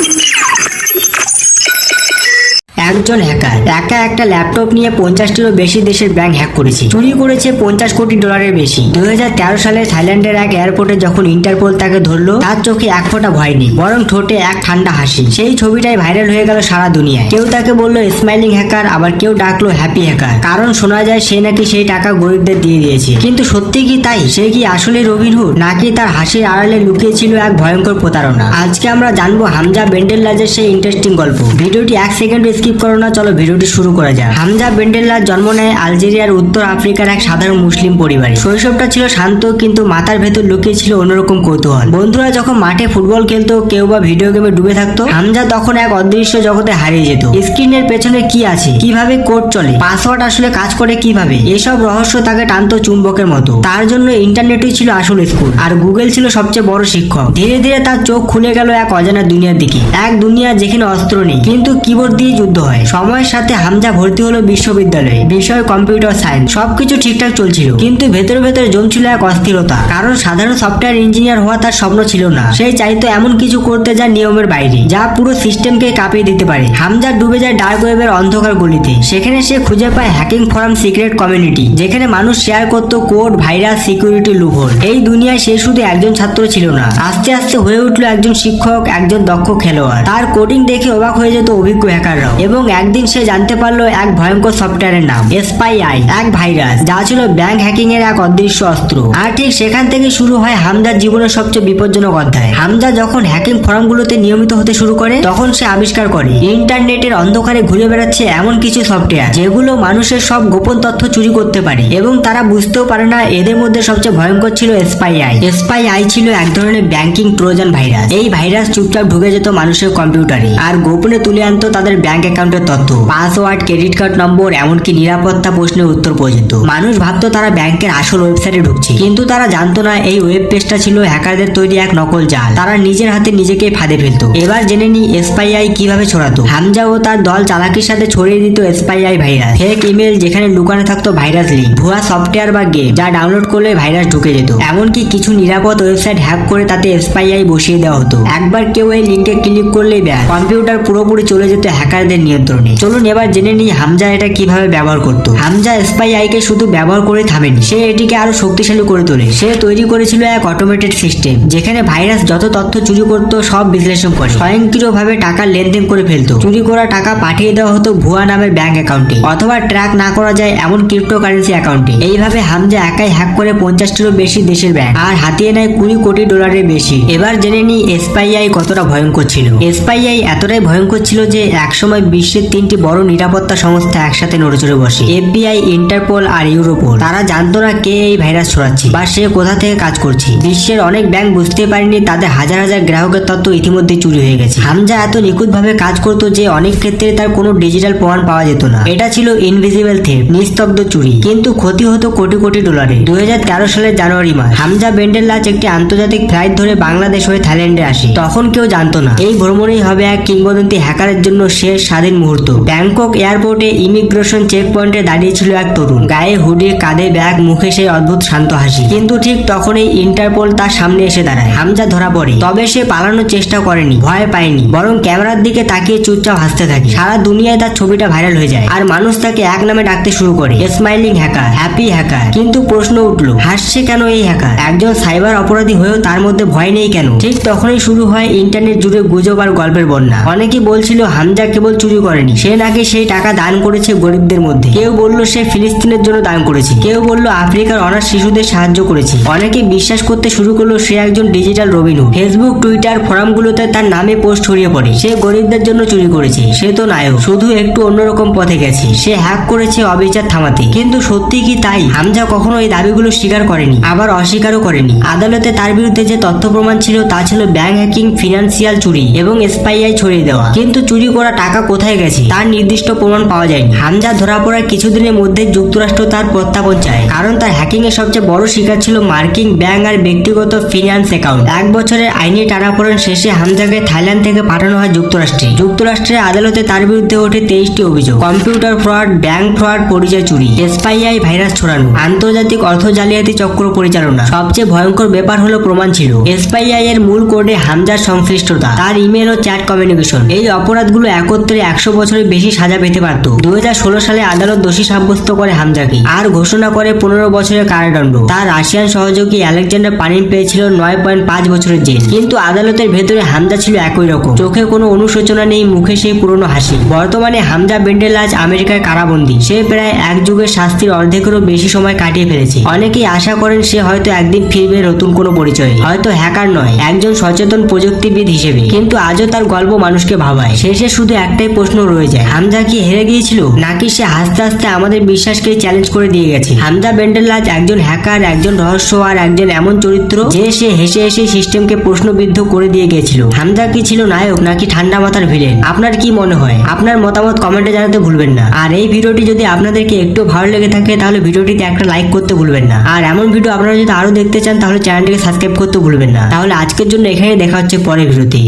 you একজন hacker একা একটা ল্যাপটপ নিয়ে পঞ্চাশটিরও বেশি দেশের ব্যাংক হ্যাক করেছে। চুরি করেছে পঞ্চাশ কোটি ডলারের বেশি। দুই হাজার তেরো সালে থাইল্যান্ডের এক এয়ারপোর্টে যখন ইন্টারপোল তাকে ধরলো, তার চোখে এক ফোঁটা ভয় নেই, বরং ঠোঁটে এক ঠান্ডা হাসি। সেই ছবিটাই ভাইরাল হয়ে গেল সারা দুনিয়ায়। কেউ তাকে বলল স্মাইলিং হ্যাকার আবার কেউ ডাকলো হ্যাপি হ্যাকার কারণ শোনা যায় সে নাকি সেই টাকা গরিবদের দিয়ে দিয়েছে। কিন্তু সত্যি কি তাই? সে কি আসলে রবিনহুড নাকি তার হাসির আড়ালে লুকিয়েছিল এক ভয়ঙ্কর প্রতারণা? আজকে আমরা জানব হামজা বেন্ডেল্লাজের সেই ইন্টারেস্টিং গল্প। ভিডিওটি এক সেকেন্ড স্কিপ করো না চলো ভিডিওটি শুরু করা যাক। হামজা বেন্ডেল্লার জন্ম নেয় আলজেরিয়ার উত্তর আফ্রিকার এক সাধারণ মুসলিম পরিবারে। শৈশবটা ছিল শান্ত, কিন্তু মাথার ভেতর লুকিয়ে ছিল অন্যরকম কৌতূহল। বন্ধুরা যখন মাঠে ফুটবল খেলতো, কেউ বা ভিডিও গেমে ডুবে থাকতো, হামজা তখন এক অদৃশ্য জগতে হারিয়ে যেত। স্ক্রিনের পেছনে কি আছে? কীভাবে কোড চলে? পাসওয়ার্ড আসলে কাজ করে কীভাবে? এসব রহস্য তাকে টানতো চুম্বকের মতো। তার জন্য ইন্টারনেটই ছিল আসল স্কুল, আর গুগল ছিল সবচেয়ে বড় শিক্ষক। ধীরে ধীরে তার চোখ খুলে গেল এক অজানা দুনিয়ার দিকে। এক দুনিয়া যেখানে অস্ত্র নেই, কিন্তু কিবোর্ড দিয়ে যুদ্ধ হয়। সময়ের সাথে হামজা ভর্তি হলো বিশ্ববিদ্যালয়ে। বিষয়, কম্পিউটার, সায়েন্স, সবকিছু ঠিকঠাক চলছিল। কিন্তু ভেতরে ভেতরে জমছিল এক অস্থিরতা। কারণ সাধারণ সফটওয়্যার ইঞ্জিনিয়ার হওয়া তার স্বপ্ন ছিল না। সে চাইতো এমন কিছু করতে যা নিয়মের বাইরে, যা পুরো সিস্টেমকে কাঁপিয়ে দিতে পারে। হামজা ডুবে যায় ডার্ক ওয়েবের অন্ধকার গলিতে। সেখানে সে খুঁজে পায় হ্যাকিং ফোরাম সিক্রেট কমিউনিটি, যেখানে মানুষ শেয়ার করত কোড, ভাইরাস, সিকিউরিটি লুভোল এই দুনিয়ায় সে শুধু একজন ছাত্র ছিল না। আস্তে আস্তে হয়ে উঠল একজন শিক্ষক, একজন দক্ষ খেলোয়াড়। তার কোডিং দেখে অবাক হয়ে যেত অভিজ্ঞ হ্যাকাররাও। এবং একদিন সে জানতে পারল এক ভয়ঙ্কর সফটওয়্যারের নাম এসপাই আই এক ভাইরাস যা ছিল ব্যাংক হ্যাকিং এর এক অদৃশ্য অস্ত্র। আর ঠিক সেখান থেকে শুরু হয় হামদার জীবনের সবচেয়ে বিপজ্জনক অধ্যায়। হামদা যখন হ্যাকিং ফোরামগুলোতে নিয়মিত হতে শুরু করে, তখন সে আবিষ্কার করে ইন্টারনেটের অন্ধকারে ঘুরে বেড়াচ্ছে এমন কিছু সফটওয়্যার যেগুলো মানুষের সব গোপন তথ্য চুরি করতে পারে এবং তারা বুঝতেও পারে না এদের মধ্যে সবচেয়ে ভয়ঙ্কর ছিল এসপাই আই আই ছিল এক ধরনের ব্যাংকিং ট্রোজান ভাইরাস এই ভাইরাস চুপচাপ ঢুকে যেত মানুষের কম্পিউটারে আর গোপনে তুলে আনতো তাদের ব্যাংক অ্যাকাউন্টের তথ্য। পাসওয়ার্ড, ক্রেডিট কার্ড নম্বর, এমনকি নিরাপত্তা প্রশ্নের উত্তর পর্যন্ত। মানুষ ভাবতো তারা ব্যাংকের আসল ওয়েবসাইটে ঢুকছে। কিন্তু তারা জানতো না, এই ওয়েব পেজটা ছিল হ্যাকারদের তৈরি এক নকল জাল। তারা নিজের হাতে নিজেকে ফাঁদে ফেলতো। এবার জেনে নি এসপাইআই কীভাবে ছড়াতো। হামজা ও তার দল চালাকির সাথে ছড়িয়ে দিত এসপাইআই ভাইরাস। ফেক ইমেল যেখানে লুকানো থাকতো ভাইরাস লিঙ্ক। ভুয়া সফটওয়্যার বা গেম যা ডাউনলোড করলে ভাইরাস ঢুকে যেত। এমনকি কিছু নিরাপদ ওয়েবসাইট হ্যাক করে তাতে এসপাইআই বসিয়ে দেওয়া হতো। একবার কেউ এই লিঙ্কে ক্লিক করলেই ব্যাস। কম্পিউটার পুরোপুরি চলে যেত হ্যাকারদের নিয়ন্ত্রণে চলুন এবার জেনে নিই হামজা এটা কীভাবে ব্যবহার করত। হামজা স্পাই আইকে শুধু ব্যবহার করে থামেনি, সে এটিকে আরও শক্তিশালী করে তোলে। সে তৈরি করেছিল এক অটোমেটেড সিস্টেম যেখানে ভাইরাস যত তথ্য চুরি করত সব বিশ্লেষণ করে। স্বয়ংক্রিয়ভাবে টাকা লেনদেন করে ফেলতো। চুরি করা টাকা পাঠিয়ে দেওয়া হতো ভুয়া নামের ব্যাংক অ্যাকাউন্টে অথবা ট্র্যাক না করা যায় এমন ক্রিপ্টোকারেন্সি অ্যাকাউন্টে এইভাবে হামজা একাই হ্যাক করে পঞ্চাশটিরও বেশি দেশের ব্যাংক আর হাতিয়ে নেয় কুড়ি কোটি ডলারের বেশি। এবার জেনে নিই এসপাইআই কতটা ভয়ঙ্কর ছিল। এসপাইআই এতটাই ভয়ঙ্কর ছিল যে একসময় বিশ্বের তিনটি বড় নিরাপত্তা সংস্থা একসাথে নড়েচড়ে বসে, এফবিআই, ইন্টারপোল আর ইউরোপোল। তারা জানতো না কে এই ভাইরাস ছড়াচ্ছে বা সে কোথা থেকে কাজ করছে। বিশ্বের অনেক ব্যাংক বুঝতে পারেনি তাদের হাজার হাজার গ্রাহকের তথ্য ইতিমধ্যে চুরি হয়ে গেছে। হামজা এত নিখুঁত ভাবে কাজ করতো যে অনেক ক্ষেত্রে তার কোনো ডিজিটাল প্রমাণ পাওয়া যেত না। এটা ছিল ইনভিজিবল থেপ নিস্তব্ধ চুরি। কিন্তু ক্ষতি হতো কোটি কোটি ডলারে। দুই হাজার তেরো সালের জানুয়ারি মাস, হামজা বেন্ডেল্লাচ একটি আন্তর্জাতিক ফ্লাইট ধরে বাংলাদেশ হয়ে থাইল্যান্ডে আসে। তখন কেউ জানতো না, এই ভ্রমণেই হবে এক কিংবদন্তি হ্যাকারের জন্য শেষ স্বাধীন মুহূর্ত। ব্যাংকক এয়ারপোর্টে ইমিগ্রেশন চেক পয়েন্টে দাঁড়িয়ে ছিল এক তরুণ। গায়ে হুডি কাঁধে ব্যাগ, মুখে সেই অদ্ভুত শান্ত হাসি। কিন্তু ঠিক তখনই ইন্টারপোল তার সামনে এসে দাঁড়ায়। হামজা ধরা পড়ে। তবে সে পালানোর চেষ্টা করেনি, ভয় পায়নি, বরং ক্যামেরার দিকে তাকিয়ে চুপচাপ হাসতে থাকে। সারা দুনিয়ায় তার ছবিটা ভাইরাল হয়ে যায় আর মানুষ তাকে এক নামে ডাকতে শুরু করে। Smiling hacker, happy hacker. কিন্তু প্রশ্ন উঠল, হাসছে কেন এই হ্যাকার? একজন সাইবার অপরাধী হয়েও তার মধ্যে ভয় নেই কেন? ঠিক তখনই শুরু হয় ইন্টারনেট জুড়ে গুজব আর গল্পের বন্যা। অনেকেই বলছিল, হামজা কেবল চুরি করেনি। সে নাকি সেই টাকা দান করেছে গরিবদের মধ্যে। কেউ বলল সে ফিলিস্তিনের জন্য দান করেছে। কেউ বলল আফ্রিকার অনাথ শিশুদের সাহায্য করেছে। অনেকে বিশ্বাস করতে শুরু করল সে একজন digital Robin Hood Facebook, Twitter ফোরামগুলোতে তার নামে পোস্ট ছড়িয়ে পড়ে। সে গরিবদের জন্য চুরি করেছে। সে তো নায়ক। শুধু একটু অন্যরকম পথে গেছে। সে হ্যাক করেছে অবিচার থামাতে। কিন্তু সত্যি কি তাই? হামজা কখনো এই দাবিগুলো স্বীকার করেনি। আবার অস্বীকারও করেনি। আদালতে তার বিরুদ্ধে যে তথ্য প্রমাণ ছিল তা ছিল ব্যাংক হ্যাকিং, ফিনান্সিয়াল চুরি এবং এসপাইআই ছড়িয়ে দেওয়া। কিন্তু চুরি করা টাকা কোথায় গেছে। তার নির্দিষ্ট প্রমাণ পাওয়া যায়নি। হামজা ধরা পড়ার কিছুদিনের মধ্যে যুক্তরাষ্ট্র তার প্রত্যাপন চায়। কারণ তার হ্যাকিং এর সবচেয়ে বড় শিকার ছিল মার্কিং ব্যাংক আর ব্যক্তিগত ফিনান্স অ্যাকাউন্ট এক বছরের আইনি টানাপোড়েন শেষে হামজাকে থাইল্যান্ড থেকে পাঠানো হয় যুক্তরাষ্ট্রে। যুক্তরাষ্ট্রের আদালতে তার বিরুদ্ধে ওঠে তেইশটি অভিযোগ। কম্পিউটার ফ্রড, ব্যাংক ফ্রড, পরিচয় চুরি এসপাইআই ভাইরাস ছড়ানো, আন্তর্জাতিক অর্থ জালিয়াতি চক্র পরিচালনা। সবচেয়ে ভয়ঙ্কর ব্যাপার হলো প্রমাণ ছিল। এসপাইআই এর মূল কোডে হামজার সংশ্লিষ্টতা, তার ইমেল ও চ্যাট কমিউনিকেশন এই অপরাধগুলো একত্রে একশো বছরের বেশি সাজা পেতে পারত দু হাজার ষোলো সালে আদালত দোষী সাব্যস্ত করে হামজাকে আর ঘোষণা করে পনেরো বছরের কারাদণ্ড। তার রাশিয়ান সহযোগী আলেকজান্ডার পানিন পেয়েছিল নয় পয়েন্ট পাঁচ বছরের জেল। কিন্তু আদালতের ভেতরে হামজা ছিল একই রকম। চোখে কোনো অনুশোচনা নেই, মুখে সেই পুরনো হাসি। বর্তমানে হামজা বেন্ডেল আজ আমেরিকার কারাবন্দী। সে প্রায় এক যুগের শাস্তির অর্ধেকেরও বেশি সময় কাটিয়ে ফেলেছে। অনেকেই আশা করেন সে হয়তো একদিন ফিরবে নতুন কোনো পরিচয়ে। হয়তো হ্যাকার নয়, একজন সচেতন প্রযুক্তিবিদ হিসেবে। কিন্তু আজও তার গল্প মানুষকে ভাবায়। শেষে শুধু একটাই প্রশ্ন রয়ে যায়। হামজা কি হেরে গিয়েছিল? নাকি সে হাসতে হাসতে আমাদের বিশ্বাসকে চ্যালেঞ্জ করে দিয়ে গেছে? হামজা বেন্ডেলাজ একজন হ্যাকার একজন রহস্য আর একজন এমন চরিত্র যে সে হেসে হেসে সিস্টেমকে প্রশ্নবিদ্ধ করে দিয়ে গেছিল হামজা কি ছিল নায়ক নাকি ঠান্ডা মাথার ভিলেন আপনার কি মনে হয়? আপনার মতামত কমেন্টে জানাতে ভুলবেন না। আর এই ভিডিওটি যদি আপনাদেরকে একটু ভালো লেগে থাকে, তাহলে ভিডিওটিতে একটা লাইক করতে ভুলবেন না। আর এমন ভিডিও আপনারা যদি আরও দেখতে চান, তাহলে চ্যানেলটিকে সাবস্ক্রাইব করতে ভুলবেন না। তাহলে আজকের জন্য এখানে দেখা হচ্ছে পরের ভিডিওতে।